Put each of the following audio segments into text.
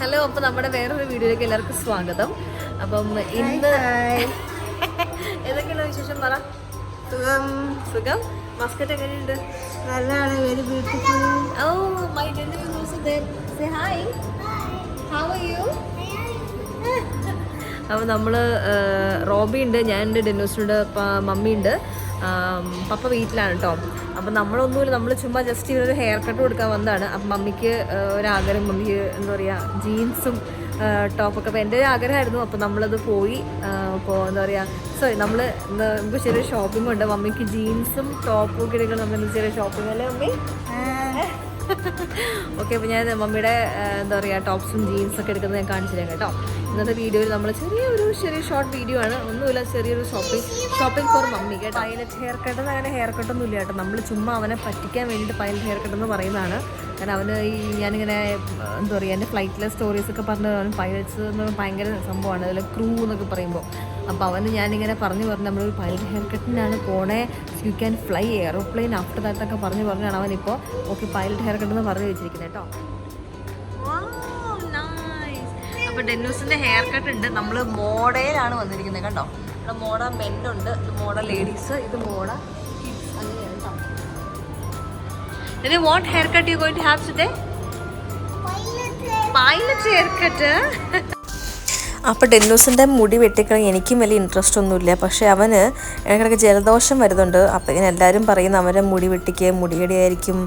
Hello അപ്പോൾ നമ്മുടെ വേറൊരു വീഡിയോയിലേക്ക് എല്ലാവർക്കും സ്വാഗതം. അപ്പം ഇന്ന് ഏതൊക്കെയുള്ള വിശേഷം പറ. സുഖം. സുഖം? മസ്കറ്റ് എങ്ങനെയുണ്ട്? നല്ലതാണ് very beautiful oh my say hi how are you അപ്പോൾ നമ്മൾ റോബി ഉണ്ട് ഞാൻ ഞാനുണ്ട് ഡെന്നൂസിനുണ്ട് മമ്മി ഉണ്ട് പപ്പ വീട്ടിലാണ് കേട്ടോ അപ്പം നമ്മളൊന്നുമില്ല നമ്മൾ ചുമ്മാ ജസ്റ്റ് ഇവരൊരു ഹെയർ കട്ട് കൊടുക്കാൻ വന്നതാണ്. അപ്പം മമ്മിക്ക് ഒരാഗ്രഹം മമ്മിക്ക് എന്താ പറയുക ജീൻസും ടോപ്പൊക്കെ അപ്പോൾ എന്റെ ഒരു ആഗ്രഹമായിരുന്നു. അപ്പോൾ നമ്മളത് പോയി അപ്പോൾ എന്താ പറയുക സോറി നമ്മൾ നമുക്ക് ചെറിയ ഷോപ്പിംഗ് ഉണ്ട്. മമ്മിക്ക് ജീൻസും ടോപ്പും ഒക്കെ എടുക്കണം നമ്മൾ ചെറിയ ഷോപ്പിംഗ് അല്ലേ മമ്മി? ഓക്കെ അപ്പോൾ ഞാൻ മമ്മിയുടെ എന്താ പറയുക ടോപ്സും ജീൻസൊക്കെ എടുക്കുന്നത് ഞാൻ കാണിച്ചു തരാം കേട്ടോ. ഇന്നത്തെ വീഡിയോയിൽ നമ്മൾ ചെറിയൊരു ചെറിയ ഷോർട്ട് വീഡിയോ ആണ്. ഒന്നുമില്ല ചെറിയൊരു ഷോപ്പിംഗ് ഷോപ്പിംഗ് ഫോർ മമ്മി കേട്ടോ പൈലറ്റ് ഹെയർ കട്ട് അങ്ങനെ ഹെയർ കട്ടൊന്നും ഇല്ല കേട്ടോ. നമ്മൾ ചുമ്മാ അവനെ പറ്റിക്കാൻ വേണ്ടിയിട്ട് പൈലറ്റ് ഹെയർ കട്ട് എന്ന് പറയുന്നതാണ്. കാരണം അവന് ഈ ഞാനിങ്ങനെ എന്താ പറയുക എന്റെ ഫ്ലൈറ്റിലെ സ്റ്റോറീസൊക്കെ പറഞ്ഞു അവൻ പൈലറ്റ്സ് എന്ന് ഭയങ്കര സംഭവമാണ്. അതിൽ ക്രൂ എന്നൊക്കെ പറയുമ്പോൾ അപ്പോൾ അവന് ഞാനിങ്ങനെ പറഞ്ഞു പറഞ്ഞു നമ്മളൊരു പൈലറ്റ് ഹെയർ കട്ടിനാണ് പോണേ. You can fly aeroplane after that ഒക്കെ പറഞ്ഞു പറഞ്ഞാണ് അവനിപ്പോൾ ഓക്കെ പൈലറ്റ് ഹെയർ കട്ട് എന്ന് പറഞ്ഞു വെച്ചിരിക്കുന്നത് കേട്ടോ. അപ്പോൾ ഡെന്നൂസിന്റെ ഹെയർ കട്ട് ഉണ്ട് നമ്മൾ മോഡയിലാണ് വന്നിരിക്കുന്നത് കണ്ടോ ഇവിടെ മോഡ മെന്നുണ്ട് ഇത് മോഡ ലേഡീസ് ഇത് മോഡ കിഡ്സ് അങ്ങനെയാണ് കേട്ടോ Then what haircut you going to have today? Pilot haircut. അപ്പോൾ ഡെന്നൂസിന്റെ മുടി വെട്ടിക്കളി എനിക്കും വലിയ ഇൻട്രസ്റ്റ് ഒന്നുമില്ല. പക്ഷേ അവന് ഇടയ്ക്കിടയ്ക്ക് ജലദോഷം വരുന്നുണ്ട്. അപ്പോൾ ഇങ്ങനെ എല്ലാവരും പറയുന്ന അവന്റെ മുടി വെട്ടിക്കുക മുടിയടിയായിരിക്കും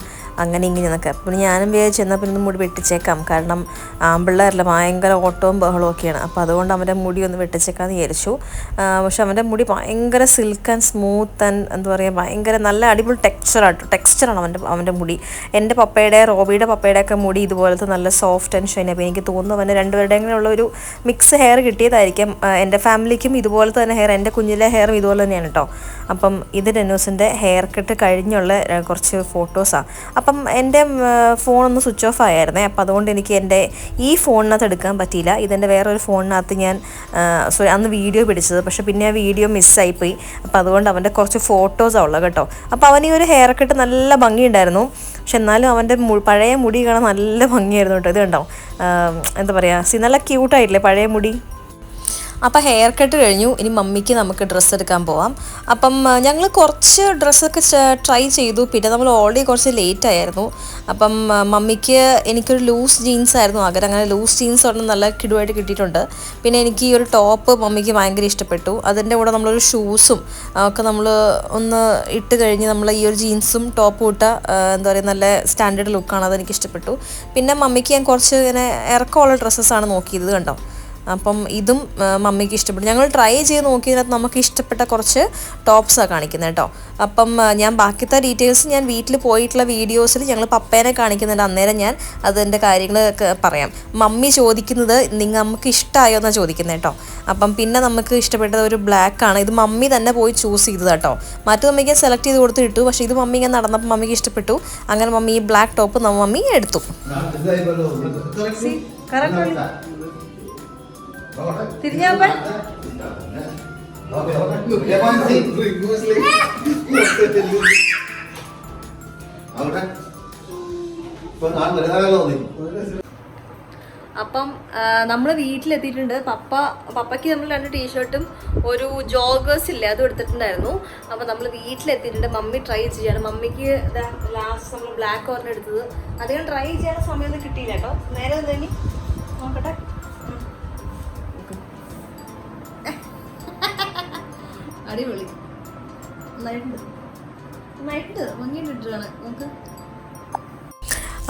അങ്ങനെ ഇങ്ങനെ എന്നൊക്കെ. അപ്പോൾ ഞാനും വിചാരിച്ചു എന്നാൽ പിന്നെ മുടി വെട്ടിച്ചേക്കാം. കാരണം ആമ്പിള്ളേരല്ല ഭയങ്കര ഓട്ടവും ബഹളവും ഒക്കെയാണ്. അപ്പോൾ അതുകൊണ്ട് അവന്റെ മുടി ഒന്ന് വെട്ടിച്ചേക്കാമെന്ന് വിചാരിച്ചു. പക്ഷെ അവന്റെ മുടി ഭയങ്കര സിൽക്ക് ആൻഡ് സ്മൂത്ത് ആൻഡ് എന്താ പറയുക ഭയങ്കര നല്ല അടിപൊളി ടെക്സ്ചറാട്ടോ ടെക്സ്ചറാണ് അവന്റെ അവന്റെ മുടി. എന്റെ പപ്പയുടെ റോബിയുടെ പപ്പയുടെ ഒക്കെ മുടി ഇതുപോലത്തെ നല്ല സോഫ്റ്റ് ആൻഡ് ഷൈൻ അപ്പോൾ എനിക്ക് തോന്നുന്നു അവന്റെ രണ്ടുപേരുടെ ഉള്ള ഒരു മിക്സ് ഹെയർ കിട്ടിയതായിരിക്കും. എന്റെ ഫാമിലിക്കും ഇതുപോലെ തന്നെ ഹെയർ എന്റെ കുഞ്ഞിലെ ഹെയറും ഇതുപോലെ തന്നെയാണ് കേട്ടോ അപ്പം ഇത് ഡെന്നൂസിന്റെ ഹെയർ കട്ട് കഴിഞ്ഞുള്ള കുറച്ച് ഫോട്ടോസാണ് അപ്പം എന്റെ ഫോണൊന്ന് സ്വിച്ച് ഓഫ് ആയിരുന്നേ. അപ്പം അതുകൊണ്ട് എനിക്ക് എന്റെ ഈ ഫോണിനകത്ത് എടുക്കാൻ പറ്റിയില്ല. ഇതെന്റെ വേറൊരു ഫോണിനകത്ത് ഞാൻ സോറി അന്ന് വീഡിയോ പിടിച്ചത്. പക്ഷേ പിന്നെ ആ വീഡിയോ മിസ്സായിപ്പോയി അപ്പം അതുകൊണ്ട് അവന്റെ കുറച്ച് ഫോട്ടോസാണ് ഉള്ളത് കേട്ടോ അപ്പോൾ അവൻ ഈ ഒരു ഹെയർ കട്ട് നല്ല ഭംഗിയുണ്ടായിരുന്നു. പക്ഷെ എന്നാലും അവന്റെ പഴയ മുടി കാണാൻ നല്ല ഭംഗിയായിരുന്നു കേട്ടോ ഇത് കണ്ടോ? ആം, എന്താ പറയുക സി നല്ല ക്യൂട്ടായിട്ടില്ലേ പഴയ മുടി? അപ്പോൾ ഹെയർ കട്ട് കഴിഞ്ഞു. ഇനി മമ്മിക്ക് നമുക്ക് ഡ്രസ്സ് എടുക്കാൻ പോവാം. അപ്പം ഞങ്ങൾ കുറച്ച് ഡ്രസ്സൊക്കെ ട്രൈ ചെയ്തു. പിന്നെ നമ്മൾ ഓൾറെഡി കുറച്ച് ലേറ്റ് ആയിരുന്നു. അപ്പം മമ്മിക്ക് എനിക്കൊരു ലൂസ് ജീൻസ് ആയിരുന്നു ആഗ്രഹം. അങ്ങനെ ലൂസ് ജീൻസ് ഒരെണ്ണം നല്ല കിടുവായിട്ട് കിട്ടിയിട്ടുണ്ട്. പിന്നെ എനിക്ക് ഈ ഒരു ടോപ്പ് മമ്മിക്ക് ഭയങ്കര ഇഷ്ടപ്പെട്ടു. അതിന്റെ കൂടെ നമ്മളൊരു ഷൂസും ഒക്കെ നമ്മൾ ഒന്ന് ഇട്ട് കഴിഞ്ഞ് നമ്മൾ ഈ ഒരു ജീൻസും ടോപ്പും ഇട്ട എന്താ പറയുക നല്ല സ്റ്റാൻഡേർഡ് ലുക്കാണ് അതെനിക്ക് ഇഷ്ടപ്പെട്ടു. പിന്നെ മമ്മിക്ക് ഞാൻ കുറച്ച് ഇങ്ങനെ ഇറക്കമുള്ള ഡ്രസ്സസ്സാണ് നോക്കിയത് കണ്ടോ? അപ്പം ഇതും മമ്മിക്ക് ഇഷ്ടപ്പെട്ടു. ഞങ്ങൾ ട്രൈ ചെയ്ത് നോക്കിയതിനകത്ത് നമുക്ക് ഇഷ്ടപ്പെട്ട കുറച്ച് ടോപ്സാണ് കാണിക്കുന്നത് കേട്ടോ. അപ്പം ഞാൻ ബാക്കിത്തെ ഡീറ്റെയിൽസ് ഞാൻ വീട്ടിൽ പോയിട്ടുള്ള വീഡിയോസിൽ ഞങ്ങൾ പപ്പേനെ കാണിക്കുന്നുണ്ട്. അന്നേരം ഞാൻ അതിന്റെ കാര്യങ്ങൾ പറയാം. മമ്മി ചോദിക്കുന്നത് നിങ്ങൾ നമുക്ക് ഇഷ്ടമായോ എന്നാണ് ചോദിക്കുന്നത് കേട്ടോ. അപ്പം പിന്നെ നമുക്ക് ഇഷ്ടപ്പെട്ടത് ഒരു ബ്ലാക്ക് ആണ്. ഇത് മമ്മി തന്നെ പോയി ചൂസ് ചെയ്തത് കേട്ടോ. മറ്റു മമ്മിക്ക് സെലക്ട് ചെയ്ത് കൊടുത്ത് ഇട്ടു. പക്ഷേ ഇത് മമ്മി ഇങ്ങനെ നടന്നപ്പോൾ മമ്മിക്ക് ഇഷ്ടപ്പെട്ടു. അങ്ങനെ മമ്മി ഈ ബ്ലാക്ക് ടോപ്പ് മമ്മി എടുത്തു. തിരിഞ്ഞാപ്പ അപ്പം നമ്മൾ വീട്ടിലെത്തിയിട്ടുണ്ട്. പപ്പ പപ്പയ്ക്ക് നമ്മൾ രണ്ട് ടീഷർട്ടും ഒരു ജോഗേഴ്സ് ഇല്ലേ അതും എടുത്തിട്ടുണ്ടായിരുന്നു. അപ്പം നമ്മൾ വീട്ടിലെത്തിയിട്ടുണ്ട്. മമ്മി ട്രൈ ചെയ്യാണ്. മമ്മിക്ക് ലാസ്റ്റ് നമ്മൾ ബ്ലാക്ക് ഓർഡർ എടുത്തത്. അധികം ട്രൈ ചെയ്യാൻ സമയമൊന്നും കിട്ടിയില്ല കേട്ടോ. നേരെ നോക്കട്ടെ. അടിപൊളി. നന്നായിട്ടുണ്ട് നന്നായിട്ടുണ്ട് ഭംഗിയിട്ടിട്ടാണ് നമുക്ക്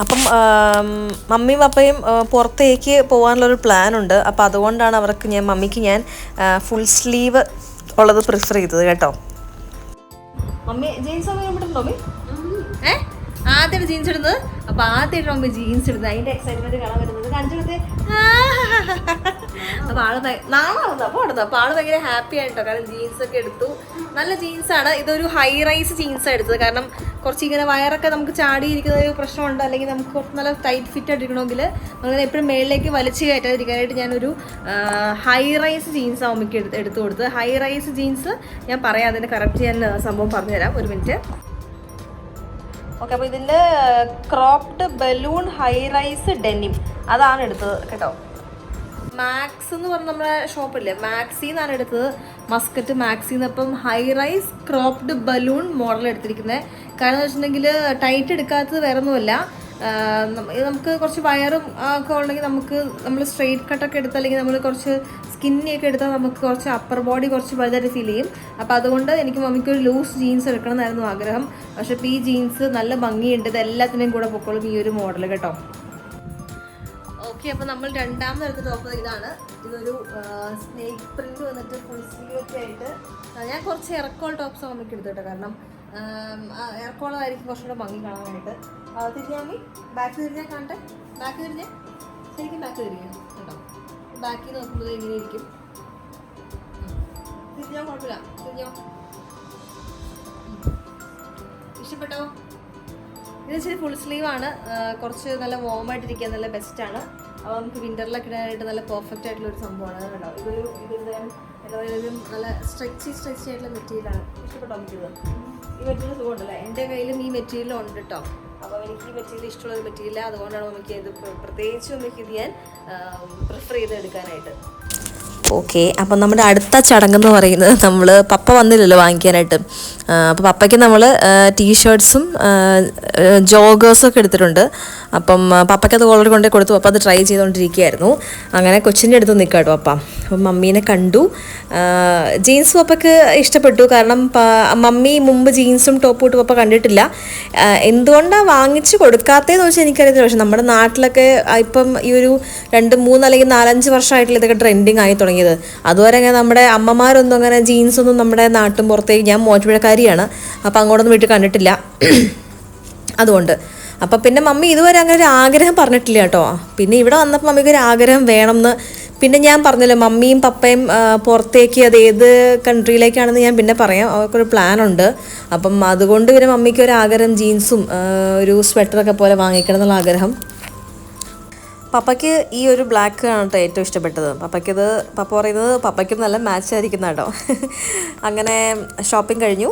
അപ്പം മമ്മിയും പപ്പയും പുറത്തേക്ക് പോകാനുള്ളൊരു പ്ലാൻ ഉണ്ട് അപ്പോൾ അതുകൊണ്ടാണ് അവർക്ക് ഞാൻ മമ്മിക്ക് ഞാൻ ഫുൾ സ്ലീവ് ഉള്ളത് പ്രിഫർ ചെയ്തത് കേട്ടോ. Mummy jeans mummy? ആദ്യമായിട്ട് ജീൻസ് ഇടുന്നത്. അപ്പൊ ആദ്യമായിട്ട് നമുക്ക് ജീൻസ് ഇടുന്നത്. അതിന്റെ എക്സൈറ്റ്മെന്റ് കാണാൻ വരുന്നത് കാണിച്ചെടുത്ത് അപ്പൊ ആൾ നാളെ നടന്നു അപ്പൊ നടന്നു അപ്പൊ ആൾ ഭയങ്കര ഹാപ്പി ആയിട്ടോ. കാരണം ജീൻസ് ഒക്കെ എടുത്തു. നല്ല ജീൻസ് ആണ്. ഇതൊരു ഹൈ റൈസ് ജീൻസ് എടുത്തത്. കാരണം കുറച്ച് ഇങ്ങനെ വയറൊക്കെ നമുക്ക് ചാടിയിരിക്കുന്ന ഒരു പ്രശ്നമുണ്ട്. അല്ലെങ്കിൽ നമുക്ക് കുറച്ച് നല്ല ടൈറ്റ് ഫിറ്റ് ആയിട്ടിരിക്കണമെങ്കിൽ അങ്ങനെ എപ്പോഴും മേളിലേക്ക് വലിച്ചു കയറ്റാതിരിക്കാനായിട്ട് ഞാനൊരു ഹൈ റൈസ് ജീൻസ് അമ്മയ്ക്ക് എടുത്ത് എടുത്തു കൊടുത്തത്. ഹൈ റൈസ് ജീൻസ് ഞാൻ പറയാം. അതിന് കറക്റ്റ് ഞാൻ സംഭവം പറഞ്ഞുതരാം. ഒരു മിനിറ്റ് ഓക്കെ അപ്പോൾ ഇതിന്റെ cropped balloon high rise denim അതാണ് എടുത്തത് കേട്ടോ. മാക്സ് എന്ന് പറഞ്ഞ നമ്മുടെ ഷോപ്പില്ലേ മാക്സി എന്നാണ് എടുത്തത്. മസ്കറ്റ് മാക്സി അപ്പം high rise cropped balloon model എടുത്തിരിക്കുന്നത് കാരണം എന്ന് വെച്ചിട്ടുണ്ടെങ്കിൽ ടൈറ്റ് എടുക്കാത്തത് വേറെ നമുക്ക് കുറച്ച് വയറും ഒക്കെ ഉണ്ടെങ്കിൽ നമുക്ക് നമ്മൾ സ്ട്രെയിറ്റ് കട്ടൊക്കെ എടുത്ത് അല്ലെങ്കിൽ നമ്മൾ കുറച്ച് സ്കിന്നിയൊക്കെ എടുത്താൽ നമുക്ക് കുറച്ച് അപ്പർ ബോഡി കുറച്ച് വലുതായിട്ട് ഫീൽ ചെയ്യും. അപ്പോൾ അതുകൊണ്ട് എനിക്ക് മമ്മിക്ക് ഒരു ലൂസ് ജീൻസ് എടുക്കണം എന്നായിരുന്നു ആഗ്രഹം. പക്ഷേ ഇപ്പോൾ ഈ ജീൻസ് നല്ല ഭംഗിയുണ്ട്. ഇത് എല്ലാത്തിനെയും കൂടെ പൊക്കോളും ഈ ഒരു മോഡൽ കേട്ടോ. ഓക്കെ അപ്പോൾ നമ്മൾ രണ്ടാമത് എടുത്ത ടോപ്പ് ഇതാണ്. ഇതൊരു സ്നേക്ക് പ്രിന്റ് വന്നിട്ട് ഫുൾ സ്ലീവ് ഒക്കെ ആയിട്ട്. ഞാൻ കുറച്ച് ഇറക്കോൾ ടോപ്സ് നമുക്ക് എടുത്തിട്ട് കാരണം ഇറക്കോളായിരിക്കും കുറച്ചുകൂടെ ഭംഗി കാണാനായിട്ട്. തിരിഞ്ഞാമി ബാക്ക് തിരിഞ്ഞാൽ കാണട്ടെ ബാക്ക് തിരിഞ്ഞാൽ ശരിക്കും ബാക്ക് തിരിഞ്ഞു കേട്ടോ. ബാക്കിൽ നോക്കുമ്പോൾ ഇങ്ങനെ ഇരിക്കും. തിരിഞ്ഞോ? കുഴപ്പമില്ല. തിരിഞ്ഞോ. ഇഷ്ടപ്പെട്ടോ? ഇത് ഇച്ചിരി ഫുൾ സ്ലീവ് ആണ്. കുറച്ച് നല്ല വോം ആയിട്ടിരിക്കാൻ നല്ല ബെസ്റ്റാണ് അപ്പോൾ നമുക്ക് വിന്ററിലൊക്കെ ഇടാനായിട്ട് നല്ല പെർഫെക്റ്റ് ആയിട്ടുള്ള ഒരു സംഭവമാണ് കേട്ടോ. ഇതൊരു ഇതിന്റെ എന്താ പറയുക നല്ല സ്ട്രെച്ചി സ്ട്രെച്ചി ആയിട്ടുള്ള മെറ്റീരിയലാണ് ഇഷ്ടപ്പെട്ടോ? നമുക്കിത്? ഈ മെറ്റീരിയൽ സുഖമുണ്ടല്ലേ? എന്റെ കയ്യിലും ഈ മെറ്റീരിയൽ ഉണ്ട് കേട്ടോ. എനിക്ക് മെറ്റീരിയൽ ഇഷ്ടമുള്ള മെറ്റീരിയൽ അതുകൊണ്ടാണ് നമുക്ക് ഇത് പ്രത്യേകിച്ച് നമുക്ക് ഇത് ഞാൻ പ്രിഫർ ചെയ്ത് എടുക്കാനായിട്ട് ഓക്കെ അപ്പം നമ്മുടെ അടുത്ത ചടങ്ങ് എന്ന് പറയുന്നത് നമ്മൾ പപ്പ വന്നില്ലല്ലോ വാങ്ങിക്കാനായിട്ട്. അപ്പോൾ പപ്പയ്ക്ക് നമ്മൾ ടീഷർട്ട്സും ജോഗേഴ്സും ഒക്കെ എടുത്തിട്ടുണ്ട്. അപ്പം പപ്പയ്ക്ക് അത് ഓൾറെഡി കൊണ്ടേ കൊടുത്തു. പപ്പ അത് ട്രൈ ചെയ്തുകൊണ്ടിരിക്കുകയായിരുന്നു അങ്ങനെ കൊച്ചിന്റെ അടുത്ത് നിൽക്കാം കേട്ടോ പപ്പ. അപ്പം മമ്മീനെ കണ്ടു. ജീൻസ് പപ്പയ്ക്ക് ഇഷ്ടപ്പെട്ടു. കാരണം മമ്മി മുമ്പ് ജീൻസും ടോപ്പും ഇട്ട് പപ്പ കണ്ടിട്ടില്ല. എന്തുകൊണ്ടാണ് വാങ്ങിച്ച് കൊടുക്കാത്തതെന്ന് വെച്ചാൽ എനിക്കറിയത്തില്ല. പക്ഷേ നമ്മുടെ നാട്ടിലൊക്കെ ഇപ്പം ഈ ഒരു രണ്ട് മൂന്ന് അല്ലെങ്കിൽ നാലഞ്ച് വർഷമായിട്ടുള്ള ഇതൊക്കെ ട്രെൻഡിങ് ആയി തുടങ്ങിയത്. അതുവരെ അങ്ങനെ നമ്മുടെ അമ്മമാരൊന്നും അങ്ങനെ ജീൻസൊന്നും നമ്മുടെ നാട്ടും പുറത്തേക്ക് ഞാൻ മോറ്റുപുഴക്കാരിയാണ് അപ്പോൾ അങ്ങോട്ടൊന്നും വീട്ടിൽ കണ്ടിട്ടില്ല. അതുകൊണ്ട്. അപ്പം പിന്നെ മമ്മി ഇതുവരെ അങ്ങനെ ഒരു ആഗ്രഹം പറഞ്ഞിട്ടില്ല കേട്ടോ. പിന്നെ ഇവിടെ വന്നപ്പോൾ മമ്മിക്ക് ഒരു ആഗ്രഹം വേണമെന്ന് പിന്നെ ഞാൻ പറഞ്ഞല്ലോ മമ്മിയും പപ്പയും പുറത്തേക്ക് അത് ഏത് കൺട്രിയിലേക്കാണെന്ന് ഞാൻ പിന്നെ പറയാം. അവർക്കൊരു പ്ലാൻ ഉണ്ട്. അപ്പം അതുകൊണ്ട് പിന്നെ മമ്മിക്ക് ഒരു ആഗ്രഹം ജീൻസും ഒരു സ്വെറ്ററൊക്കെ പോലെ വാങ്ങിക്കണം എന്നുള്ള ആഗ്രഹം. പപ്പയ്ക്ക് ഈ ഒരു ബ്ലാക്ക് ആണ് കേട്ടോ ഏറ്റവും ഇഷ്ടപ്പെട്ടത്. പപ്പയ്ക്കത് പപ്പ പറയുന്നത് പപ്പയ്ക്കും നല്ല മാച്ച് ആയിരിക്കുന്ന കേട്ടോ അങ്ങനെ ഷോപ്പിംഗ് കഴിഞ്ഞു.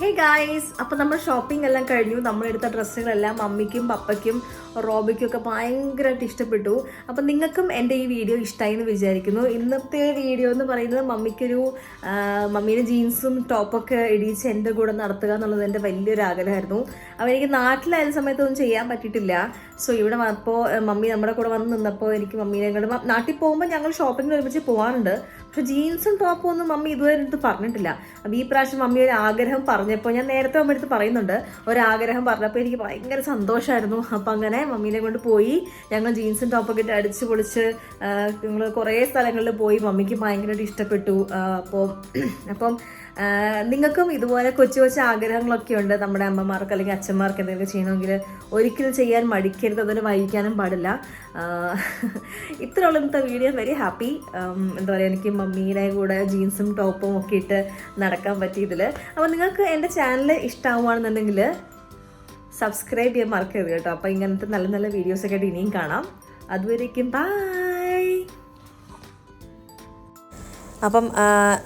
ഹേ ഗായ്സ് അപ്പോൾ നമ്മൾ ഷോപ്പിംഗ് എല്ലാം കഴിഞ്ഞു. നമ്മൾ എടുത്ത ഡ്രസ്സുകളെല്ലാം മമ്മിക്കും പപ്പയ്ക്കും റോബിക്കും ഒക്കെ ഭയങ്കരമായിട്ട് ഇഷ്ടപ്പെട്ടു. അപ്പം നിങ്ങൾക്കും എന്റെ ഈ വീഡിയോ ഇഷ്ടമായി എന്ന് വിചാരിക്കുന്നു. ഇന്നത്തെ വീഡിയോ എന്ന് പറയുന്നത് മമ്മിക്കൊരു മമ്മീന്റെ ജീൻസും ടോപ്പൊക്കെ ഇടിച്ച് എന്റെ കൂടെ നടത്തുക എന്നുള്ളത് എന്റെ വലിയൊരു ആഗ്രഹമായിരുന്നു. അപ്പോൾ എനിക്ക് നാട്ടിലായ സമയത്തൊന്നും ചെയ്യാൻ പറ്റിയിട്ടില്ല. സോ ഇവിടെ വന്നപ്പോൾ മമ്മി നമ്മുടെ കൂടെ വന്ന് നിന്നപ്പോൾ എനിക്ക് മമ്മീനെ കണ്ട് നാട്ടിൽ പോകുമ്പോൾ ഞങ്ങൾ ഷോപ്പിങ്ങിന് ഒരുമിച്ച് പോകാറുണ്ട് പക്ഷെ ജീൻസും ടോപ്പും ഒന്നും മമ്മി ഇതുവരെ എടുത്ത് പറഞ്ഞിട്ടില്ല. അപ്പോൾ ഈ പ്രാവശ്യം മമ്മി ഒരു ആഗ്രഹം പറഞ്ഞപ്പോൾ ഞാൻ നേരത്തെ അമ്മ എടുത്ത് പറയുന്നുണ്ട്. ഒരാഗ്രഹം പറഞ്ഞപ്പോൾ എനിക്ക് ഭയങ്കര സന്തോഷമായിരുന്നു അപ്പം അങ്ങനെ മമ്മീനെ കൊണ്ട് പോയി. ഞങ്ങൾ ജീൻസും ടോപ്പൊക്കെ ഇട്ട് അടിച്ച് പൊളിച്ച് ഞങ്ങൾ കുറേ സ്ഥലങ്ങളിൽ പോയി. മമ്മിക്ക് ഭയങ്കരമായിട്ട് ഇഷ്ടപ്പെട്ടു. അപ്പോൾ അപ്പം നിങ്ങൾക്കും ഇതുപോലെ കൊച്ചു കൊച്ചു ആഗ്രഹങ്ങളൊക്കെ ഉണ്ട് നമ്മുടെ അമ്മമാർക്ക് അല്ലെങ്കിൽ അച്ഛന്മാർക്ക് എന്തെങ്കിലും ചെയ്യണമെങ്കിൽ ഒരിക്കലും ചെയ്യാൻ മടിക്കരുത് അതിന് വൈകിക്കാനും പാടില്ല. ഇത്രയുള്ള ഇന്നത്തെ വീഡിയോ വെരി ഹാപ്പി എന്താ പറയുക എനിക്ക് മമ്മീനെ കൂടെ ജീൻസും ടോപ്പും ഒക്കെ ഇട്ട് നടക്കാൻ പറ്റിയതിൽ അപ്പോൾ നിങ്ങൾക്ക് എന്റെ ചാനൽ ഇഷ്ടമാവുകയാണെന്നുണ്ടെങ്കിൽ സബ്സ്ക്രൈബ് ചെയ്യാൻ മറക്കരുത് കേട്ടോ. അപ്പോൾ ഇങ്ങനത്തെ നല്ല നല്ല വീഡിയോസൊക്കെ ആയിട്ട് ഇനിയും കാണാം. അതുവരേക്കും ബൈ അപ്പം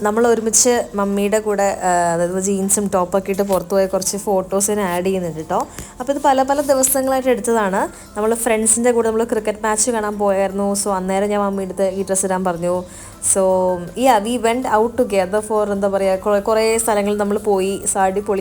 നമ്മൾ ഒരുമിച്ച് മമ്മിയുടെ കൂടെ അതായത് ജീൻസും ടോപ്പൊക്കെ ഇട്ട് പുറത്തു പോയ കുറച്ച് ഫോട്ടോസിന് ആഡ് ചെയ്യുന്നുണ്ട് കേട്ടോ. അപ്പോൾ ഇത് പല പല ദിവസങ്ങളായിട്ട് എടുത്തതാണ്. നമ്മൾ ഫ്രണ്ട്സിന്റെ കൂടെ നമ്മൾ ക്രിക്കറ്റ് മാച്ച് കാണാൻ പോയായിരുന്നു. സോ അന്നേരം ഞാൻ മമ്മിയുടെ അടുത്ത് ഈ ഡ്രസ്സ് ഇടാൻ പറഞ്ഞു. സോ ഈ we went out together for എന്താ പറയുക കുറേ സ്ഥലങ്ങളിൽ നമ്മൾ പോയി. സാടി പൊളി